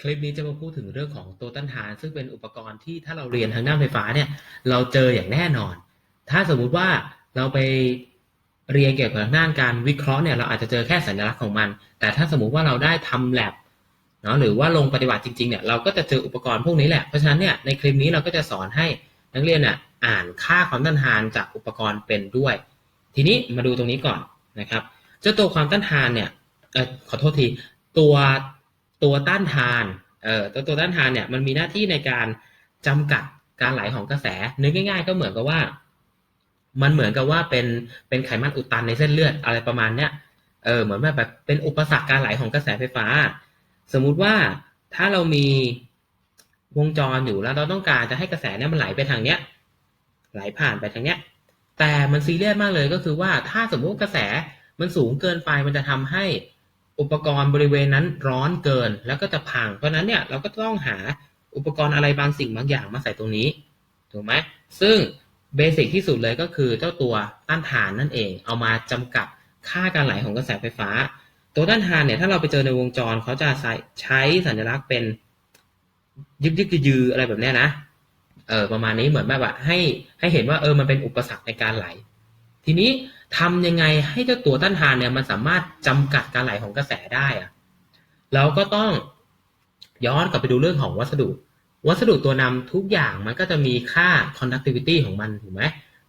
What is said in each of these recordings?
คลิปนี้จะมาพูดถึงเรื่องของตัวต้านทาน ซึ่งเป็นอุปกรณ์ที่ถ้าเราเรียนทางด้านไฟฟ้าเนี่ย เราเจออย่างแน่นอน ถ้าสมมุติว่าเราไปเรียนเกี่ยวกับด้านการวิเคราะห์เนี่ยเราอาจจะเจอแค่สัญลักษณ์ของมัน แต่ถ้าสมมุติว่าเราได้ทำแ a บเนาะหรือว่าลงปฏิบัติจริงๆเนี่ยเราก็จะเจออุปกรณ์พวกนี้แหละเพราะฉะนั้นเนี่ยในคลิปนี้เราก็จะสอนให้นักเรียนน่ะอ่านค่าความต้านทานจากอุปกรณ์เป็นด้วย ทีนี้มาดูตรงนี้ก่อนนะครับเจ้าตัวความต้านทานเนี่ยขอโทษทีตัว ตัวต้านทานเอ่อตัวตัวต้านทานเนี่ยมันมีหน้าที่ในการจำกัดการไหลของกระแสนึกง่าย ๆ ก็เหมือนกับว่า มันเหมือนกับว่าเป็นเป็นไขมันอุดตันในเส้นเลือดอะไรประมาณเนี้ยเออเหมือนแบบแบบเป็นอุปสรรคการไหลของกระแสไฟฟ้า สมมุติว่าถ้าเรามีวงจรอยู่แล้วเราต้องการจะให้กระแสเนี่ยมันไหลไปทางเนี้ย ไหลผ่านไปทางเนี้ย แต่มันซีเรียสมากเลยก็คือว่าถ้าสมมติกระแสมันสูงเกินไปมันจะทำให้ อุปกรณ์บริเวณนั้นร้อนเกิน แล้วก็จะพัง เพราะนั้นเนี่ยเราก็ต้องหาอุปกรณ์อะไรบางสิ่งบางอย่างมาใส่ตรงนี้ ถูกไหม ซึ่งเบสิกที่สุดเลยก็คือเจ้าตัวต้านทานนั่นเอง เอามาจำกัดค่าการไหลของกระแสไฟฟ้า ตัวต้านทานเนี่ยถ้าเราไปเจอในวงจรเขาจะใช้ใช้สัญลักษณ์เป็นยึกยึกยืออะไรแบบนี้นะ เออประมาณนี้เหมือนแบบว่าให้ให้เห็นว่าเออมันเป็นอุปสรรคในการไหล ทีนี้ ทำยังไงให้เจ้าตัวต้านทานเนี่ยมันสามารถจำกัดการไหลของกระแสได้อะเราก็ต้องย้อนกลับไปดูเรื่องของวัสดุ วัสดุตัวนำทุกอย่างมันก็จะมีค่า conductivity ของมันถูกไหม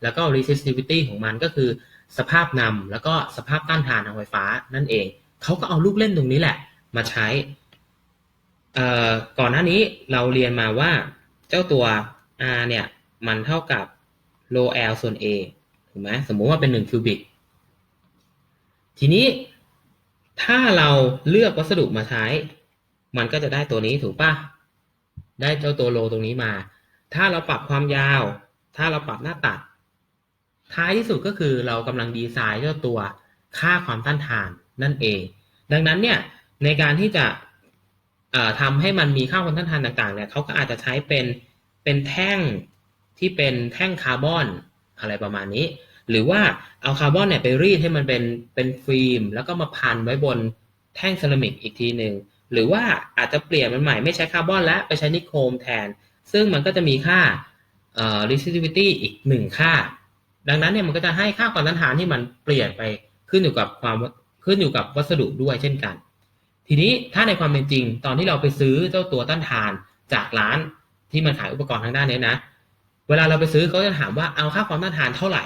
แล้วก็ resistivity ของมันก็คือ สภาพนำแล้วก็สภาพต้านทานทางไฟฟ้านั่นเอง เขาก็เอาลูกเล่นตรงนี้แหละ มาใช้ ก่อนหน้านี้เราเรียนมาว่าเจ้าตัว r เนี่ย มันเท่ากับ rho l ส่วน a ถูกไหมสมมุติว่าเป็นหนึ่งคิวบิก ทีนี้ถ้าเราเลือกวัสดุมาใช้ มันก็จะได้ตัวนี้ถูกปะได้เจ้าตัวโลตรงนี้มา ถ้าเราปรับความยาว ถ้าเราปรับหน้าตัด ท้ายที่สุดก็คือเรากำลังดีไซน์เจ้าตัวค่าความต้านทานนั่นเอง ดังนั้นเนี่ยในการที่จะทำให้มันมีค่าความต้านทานต่างๆเนี่ยเขาก็อาจจะใช้เป็นเป็นแท่งที่เป็นแท่งคาร์บอนอะไรประมาณนี้ หรือว่าเอาคาร์บอนเนี่ยไปรีดให้มันเป็นเป็นฟิล์ม แล้วก็มาพันไว้บนแท่งเซรามิกอีกทีหนึ่งหรือว่าอาจจะเปลี่ยนมันใหม่ไม่ใช้คาร์บอนแล้วไปใช้นิโครมแทน ซึ่งมันก็จะมีค่าเอ่อ resistivity อีกหนึ่งค่า ดังนั้นเนี่ยมันก็จะให้ค่าความต้านทานที่มันเปลี่ยนไปขึ้นอยู่กับความขึ้นอยู่กับวัสดุด้วยเช่นกัน ทีนี้ถ้าในความเป็นจริง ตอนที่เราไปซื้อเจ้าตัวต้านทานจากร้านที่มันขายอุปกรณ์ทางด้านนี้นะ เวลาเราไปซื้อเขาจะถามว่าเอาค่าความต้านทานเท่าไหร่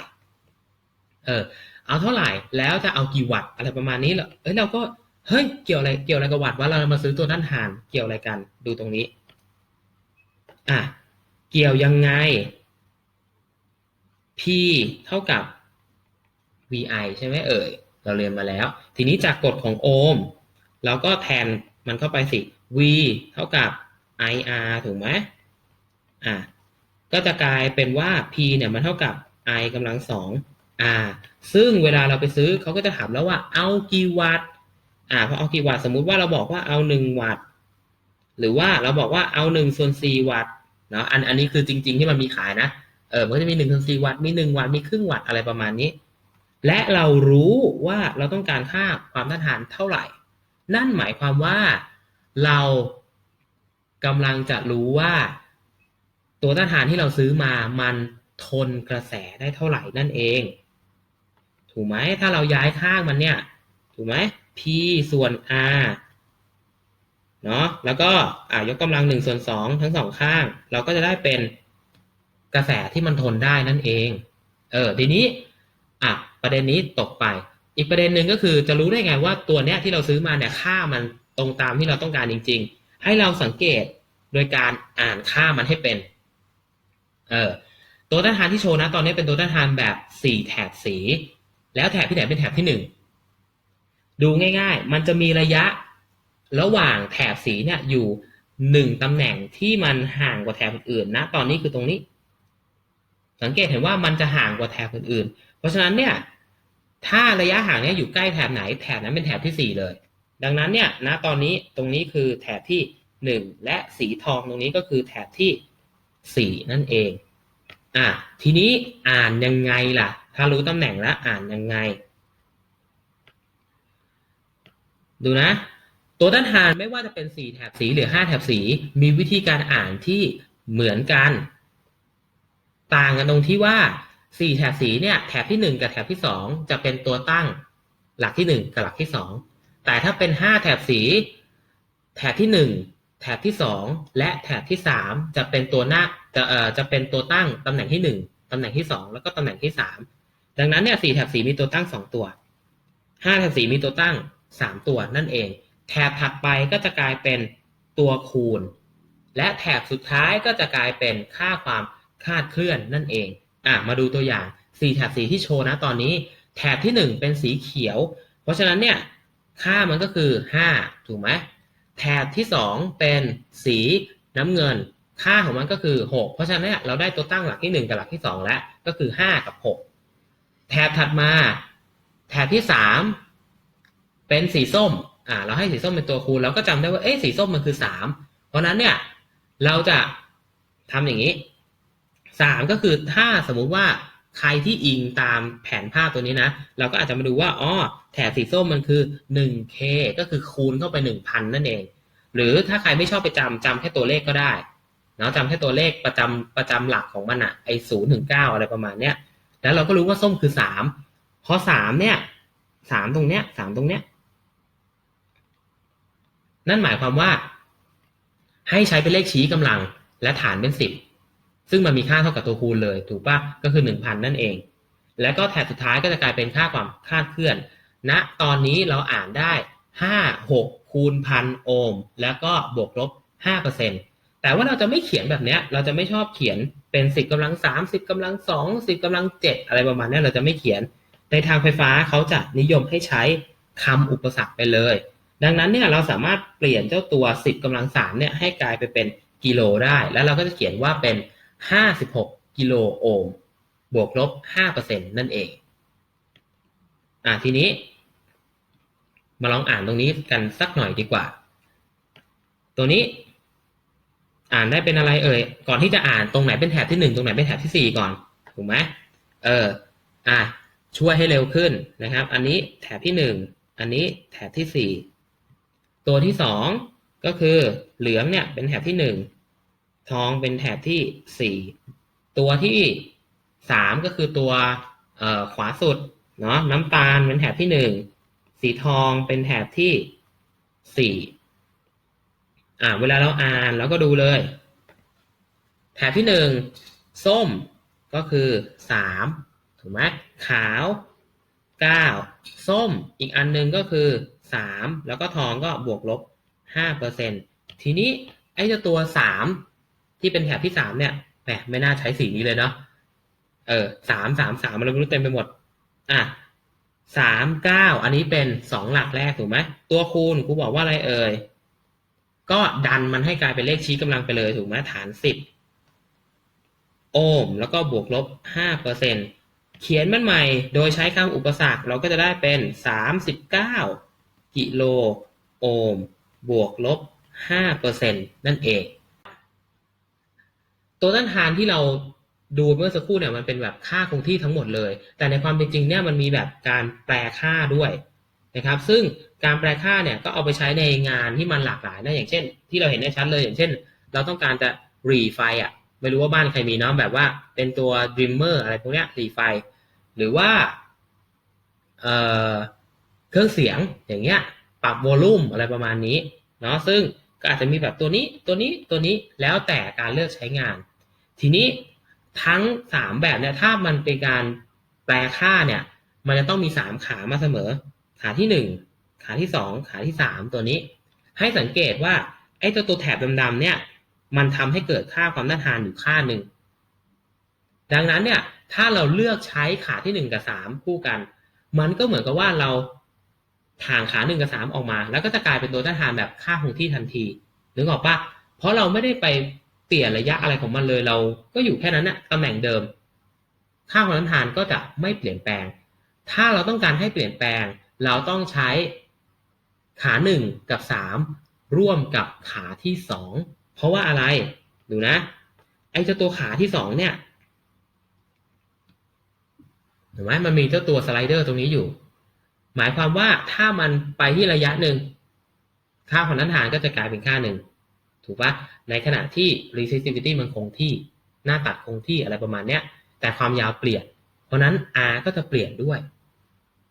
เออ เอาเท่าไหร่แล้วจะเอากี่วัตต์อะไรประมาณนี้เหรอเอ้ยเราก็เฮ้ยเกี่ยวอะไรเกี่ยวอะไรกับวัตต์ว่าเรามาซื้อตัวต้านทานเกี่ยวอะไรกัน ดูตรงนี้ อะเกี่ยวยังไง P เท่ากับ VI ใช่ไหมเอ่ยเราเรียนมาแล้ว ทีนี้จากกฎของโอห์มเราก็แทนมันเข้าไปสิ V เท่ากับ IR ถูกไหมอะก็จะกลายเป็นว่า p เนี่ยมันเท่ากับ i กำลังสอง r ซึ่งเวลาเราไปซื้อเขาก็จะถามแล้วว่าเอากี่วัตต์ อ่าพอเอากี่วัตต์สมมุติว่าเราบอกว่าเอาหนึ่งวัตต์ หรือว่าเราบอกว่าเอาหนึ่งส่วนสี่วัตต์ เนาะ อัน อันนี้คือจริง ๆ ที่มันมีขายนะ เออ มันก็จะมีหนึ่งส่วนสี่วัตต์ มีหนึ่งวัตต์ มีครึ่งวัตต์อะไรประมาณนี้ และเรารู้ว่าเราต้องการค่าความต้านทานเท่าไหร่ นั่นหมายความว่าเรากำลังจะรู้ว่า ตัวต้านทานที่เราซื้อมามันทนกระแสได้เท่าไหร่นั่นเอง ถูกไหมถ้าเราย้ายข้างมันเนี่ยถูกไหม P ส่วน R เนาะแล้วก็อ่ายกกำลังหนึ่งส่วนสองทั้งสองข้าง เราก็จะได้เป็นกระแสที่มันทนได้นั่นเอง เออทีนี้อะประเด็นนี้ตกไป อีกประเด็นหนึ่งก็คือจะรู้ได้ไงว่าตัวเนี้ยที่เราซื้อมาเนี่ยค่ามันตรงตามที่เราต้องการจริง ๆ ให้เราสังเกตโดยการอ่านค่ามันให้เป็น เออตัวต้านทานที่โชว์นะตอนนี้เป็นตัวต้านทานแบบสี่แถบสี แล้วแถบที่ไหนเป็นแถบที่หนึ่งดูง่ายๆ มันจะมีระยะระหว่างแถบสีเนี่ยอยู่หนึ่งตำแหน่งที่มันห่างกว่าแถบอื่นๆนะตอนนี้คือตรงนี้ สังเกตเห็นว่ามันจะห่างกว่าแถบอื่นๆ เพราะฉะนั้นเนี่ยถ้าระยะห่างเนี้ยอยู่ใกล้แถบไหนแถบนั้นเป็นแถบที่สี่เลย ดังนั้นเนี่ยนะตอนนี้ตรงนี้คือแถบที่หนึ่งและสีทองตรงนี้ก็คือแถบที่สี่นั่นเองอะทีนี้อ่านยังไงล่ะ ถ้ารู้ตำแหน่งแล้วอ่านยังไง ดูนะ ตัวต้านทานไม่ว่าจะเป็น 4 แถบสีหรือ 5 แถบสี มีวิธีการอ่านที่เหมือนกัน ต่างกันตรงที่ว่า 4 แถบสีเนี่ยแถบที่ 1 กับแถบที่ 2 จะเป็นตัวตั้งหลักที่ 1 กับหลักที่ 2 แต่ถ้าเป็น 5 แถบสี แถบที่ 1แถบที่ 2 และแถบที่ 3 จะเป็นตัวหน้าจะเอ่อจะเป็นตัวตั้งตำแหน่งที่ 1ตำแหน่งที่ 2 แล้วก็ตำแหน่งที่3 ดังนั้นเนี่ย4แถบสีมีตัวตั้ง2ตัว5แถบสีมีตัวตั้ง3ตัวนั่นเอง แถบถัดไปก็จะกลายเป็นตัวคูณ และแถบสุดท้ายก็จะกลายเป็นค่าความคาดเคลื่อนนั่นเองอะมาดูตัวอย่าง4แถบสีที่โชว์นะตอนนี้ แถบที่1เป็นสีเขียว เพราะฉะนั้นเนี่ยค่ามันก็คือ5ถูกไหมแถบที่2เป็นสีน้ำเงิน ค่าของมันก็คือ6เพราะฉะนั้นเนี่ยเราได้ตัวตั้งหลักที่1กับหลักที่2แล้วก็คือ5กับ6 แถบถัดมา แถบที่3เป็นสีส้ม อ่า เราให้สีส้มเป็นตัวคูณเราก็จำได้ว่า เอ๊ะสีส้มมันคือ3เพราะนั้นเนี่ย เราจะทำอย่างนี้3ก็คือถ้าสมมุติว่าใครที่อิงตามแผนภาพตัวนี้นะ เราก็อาจจะมาดูว่าอ๋อแถบสีส้มมันคือ 1k ก็คือคูณเข้าไป 1,000 นั่นเอง หรือถ้าใครไม่ชอบไปจำจำแค่ตัวเลขก็ได้เนาะจำแค่ตัวเลขประจำประจำหลักของมันอะไอศูนย์ถึงเก้าอะไรประมาณเนี้ย แล้วเราก็รู้ว่าส้มคือสามพอสามเนี่ยสามตรงเนี้ยสามตรงเนี้ย นั่นหมายความว่า ให้ใช้เป็นเลขชี้กำลังและฐานเป็นสิบซึ่งมันมีค่าเท่ากับตัวคูณเลย ถูกปะก็คือหนึ่งพันนั่นเอง แล้วก็แถบสุดท้ายก็จะกลายเป็นค่าความคาดเคลื่อนณนะตอนนี้เราอ่านได้ห้าหกคูณพันโอห์มแล้วก็บวกลบห้าเปอร์เซ็นต์ แต่ว่าเราจะไม่เขียนแบบเนี้ย เราจะไม่ชอบเขียนเป็นสิบกำลังสามสิบกำลังสองสิบกำลังเจ็ดอะไรประมาณนี้เราจะไม่เขียน ในทางไฟฟ้าเขาจะนิยมให้ใช้คำอุปสรรคไปเลย ดังนั้นเนี่ยเราสามารถเปลี่ยนเจ้าตัวสิบกำลังสามเนี่ยให้กลายไปเป็นกิโลได้ แล้วเราก็จะเขียนว่าเป็นห้าสิบหกกิโลโอห์มบวกลบห้าเปอร์เซ็นตนั่นเอง อ่าทีนี้ มาลองอ่านตรงนี้กันสักหน่อยดีกว่า ตัวนี้ อ่านได้เป็นอะไรเอ่ย ก่อนที่จะอ่านตรงไหนเป็นแถบที่หนึ่งตรงไหนเป็นแถบที่สี่ก่อน ถูกไหมเออ อะ ช่วยให้เร็วขึ้นนะครับ อันนี้แถบที่หนึ่ง อันนี้แถบที่สี่ ตัวที่สองก็คือเหลืองเนี่ยเป็นแถบที่หนึ่ง ทองเป็นแถบที่สี่ ตัวที่สามก็คือตัวเอ่อขวาสุดเนาะน้ำตาลเป็นแถบที่หนึ่ง สีทองเป็นแถบที่สี่ อ่า เวลาเราอ่านเราก็ดูเลย แถบที่หนึ่งส้มก็คือสามถูกไหมขาวเก้าส้มอีกอันหนึงก็คือสามแล้วก็ทองก็บวกลบห้าเปอร์เซ็นทีนี้ไอ้เจ้าตัวสามที่เป็นแถบที่สามเนี่ยแหมไม่น่าใช้สีนี้เลยเนาะเออสามสามสามมันไม่รู้เต็มไปหมด อะสามเก้าอันนี้เป็นสองหลักแรกถูกไหมตัวคูณครูบอกว่าอะไรเอ่ย ก็ดันมันให้กลายเป็นเลขชี้กำลังไปเลยถูกไหมฐานสิบโอห์มแล้วก็บวกลบห้าเปอร์เซ็นเขียนมันใหม่โดยใช้คำอุปสรรคเราก็จะได้เป็นสามสิบเก้ากิโลโอห์มบวกลบห้าเปอร์เซ็นนั่นเอง ตัวต้านทานที่เราดูเมื่อสักครู่เนี่ยมันเป็นแบบค่าคงที่ทั้งหมดเลย แต่ในความเป็นจริงเนี่ยมันมีแบบการแปลค่าด้วย นะครับ ซึ่งการแปลค่าเนี่ยก็เอาไปใช้ในงานที่มันหลากหลายนะอย่างเช่น ที่เราเห็นได้ชัดเลยอย่างเช่น เราต้องการจะรีไฟอะไม่รู้ว่าบ้านใครมีเนาะแบบว่าเป็นตัว dreamer อะไรพวกเนี้ยรีไฟหรือว่าเอ่อเครื่องเสียงอย่างเงี้ยปรับโวลูมอะไรประมาณนี้เนาะซึ่งก็อาจจะมีแบบตัวนี้ตัวนี้ตัวนี้แล้วแต่การเลือกใช้งาน ทีนี้ทั้งสามแบบเนี่ยถ้ามันเป็นการแปลค่าเนี่ย มันจะต้องมีสามขามาเสมอ ขาที่หนึ่งขาที่สองขาที่สามตัวนี้ ให้สังเกตว่าไอ้ตัวตัวแถบดำๆเนี่ยมันทำให้เกิดค่าความต้านทานอยู่ค่าหนึ่ง ดังนั้นเนี่ยถ้าเราเลือกใช้ขาที่หนึ่งกับสามคู่กัน มันก็เหมือนกับว่าเราทางขาหนึ่งกับสามออกมา แล้วก็จะกลายเป็นตัวต้านทานแบบค่าคงที่ทันทีนึกออกปะเพราะเราไม่ได้ไปเปลี่ยนระยะอะไรของมันเลยเราก็อยู่แค่นั้นนะตำแหน่งเดิม ค่าความต้านทานก็จะไม่เปลี่ยนแปลง ถ้าเราต้องการให้เปลี่ยนแปลง เราต้องใช้ขาหนึ่งกับสามร่วมกับขาที่สองเพราะว่าอะไรดูนะ ไอ้เจ้าตัวขาที่สองเนี่ยเห็นไหมมันมีเจ้าตัวสไลเดอร์ตรงนี้อยู่ หมายความว่าถ้ามันไปที่ระยะหนึ่งค่าความต้นทานก็จะกลายเป็นค่าหนึ่งถูกปะในขณะที่ resistivity มันคงที่หน้าตัดคงที่อะไรประมาณเนี้ย แต่ความยาวเปลี่ยน เพราะนั้น R ก็จะเปลี่ยนด้วย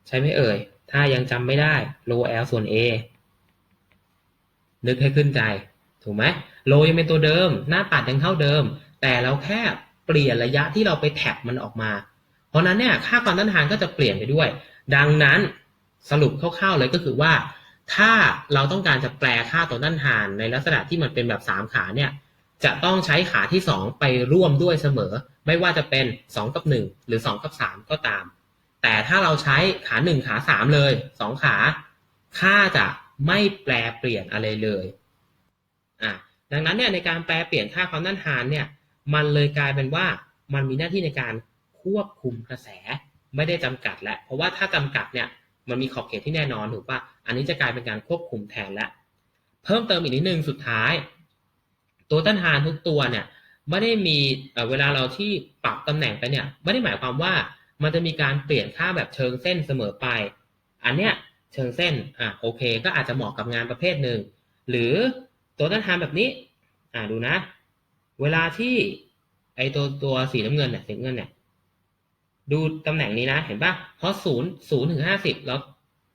ใช่ไหมเอ่ย ถ้ายังจำไม่ได้ rho L ส่วน A นึกให้ขึ้นใจ ถูกไหมโลยังเป็นตัวเดิม หน้าตัดยังเท่าเดิม แต่เราแค่เปลี่ยนระยะที่เราไปแท็บมันออกมา เพราะนั้นเนี่ยค่าความต้านทานก็จะเปลี่ยนไปด้วย ดังนั้นสรุปคร่าวๆเลยก็คือว่า ถ้าเราต้องการจะแปลค่าตัวต้านทานในลักษณะที่มันเป็นแบบสามขาเนี่ยจะต้องใช้ขาที่สองไปร่วมด้วยเสมอ ไม่ว่าจะเป็นสองกับหนึ่งหรือสองกับสามก็ตาม แต่ถ้าเราใช้ขาหนึ่งขาสามเลยสองขา ค่าจะไม่แปลเปลี่ยนอะไรเลยอะดังนั้นเนี่ยในการแปลเปลี่ยนค่าความต้านทานเนี่ยมันเลยกลายเป็นว่ามันมีหน้าที่ในการควบคุมกระแสไม่ได้จำกัดแล้วเพราะว่าถ้าจำกัดเนี่ยมันมีขอบเขตที่แน่นอนถูกปะอันนี้จะกลายเป็นการควบคุมแทนแล้วเพิ่มเติมอีกนิดนึงสุดท้าย ตัวต้านทานทุกตัวเนี่ยไม่ได้มีเอ่อเวลาเราที่ปรับตำแหน่งไปเนี่ยไม่ได้หมายความว่า มันจะมีการเปลี่ยนค่าแบบเชิงเส้นเสมอไป อันเนี้ยเชิงเส้นอะโอเค ก็อาจจะเหมาะกับงานประเภทหนึ่ง หรือตัวต้านทานแบบนี้อ่าดูนะ เวลาที่ไอตัวตัวสีน้ำเงินเนี่ยสีเงินเนี่ยดูตำแหน่งนี้นะ เห็นปะเพราะศูนย์ศูนย์ถึงห้าสิบเรา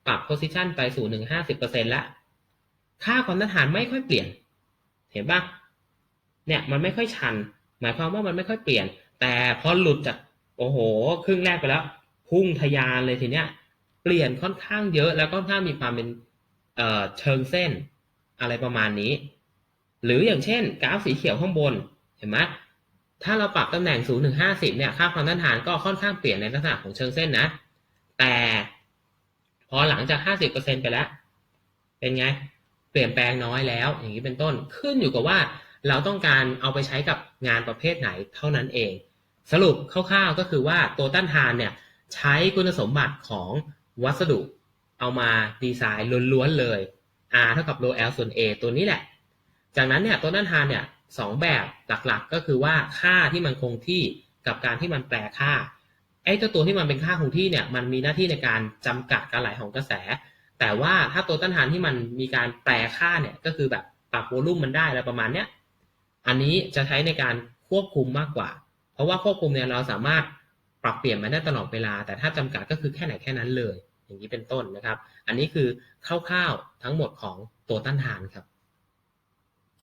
ปรับโพซิชันไปศูนย์ถึงห้าสิบเปอร์เซ็นละค่าความต้านทานไม่ค่อยเปลี่ยน เห็นปะเนี่ยมันไม่ค่อยชัน หมายความว่ามันไม่ค่อยเปลี่ยน แต่พอหลุดจาก โอ้โห ครึ่งแรกไปแล้ว พุ่งทะยานเลยทีเนี้ย เปลี่ยนค่อนข้างเยอะแล้วก็ค่อนข้างมีความเป็นเอ่อเชิงเส้นอะไรประมาณนี้ หรืออย่างเช่น กราฟสีเขียวข้างบนเห็นไหมถ้าเราปรับตำแหน่ง 0 ถึง 50 เนี่ย ค่าความต้านทานก็ค่อนข้างเปลี่ยนในลักษณะของเชิงเส้นนะ แต่พอหลังจาก 50%ไปแล้ว เป็นไง เปลี่ยนแปลงน้อยแล้ว อย่างนี้เป็นต้น ขึ้นอยู่กับว่าเราต้องการเอาไปใช้กับงานประเภทไหนเท่านั้นเอง สรุปคร่าวๆก็คือว่าตัวต้านทานเนี่ยใช้คุณสมบัติของวัสดุเอามาดีไซน์ล้วนๆเลย R เท่ากับ rho L ส่วน A ตัวนี้แหละ จากนั้นเนี่ยตัวต้านทานเนี่ยสองแบบหลักๆก็คือว่าค่าที่มันคงที่กับการที่มันแปลค่าไอ้เจ้าตัวที่มันเป็นค่าคงที่เนี่ยมันมีหน้าที่ในการจำกัดการไหลของกระแส แต่ว่าถ้าตัวต้านทานที่มันมีการแปลค่าเนี่ยก็คือแบบปรับโวลูมมันได้อะไรประมาณเนี้ยอันนี้จะใช้ในการควบคุมมากกว่า เพราะว่าควบคุมเนี่ยเราสามารถปรับเปลี่ยนมันได้ตลอดเวลา แต่ถ้าจำกัดก็คือแค่ไหนแค่นั้นเลย อย่างนี้เป็นต้นนะครับ อันนี้คือคร่าวๆทั้งหมดของตัวต้านทานครับ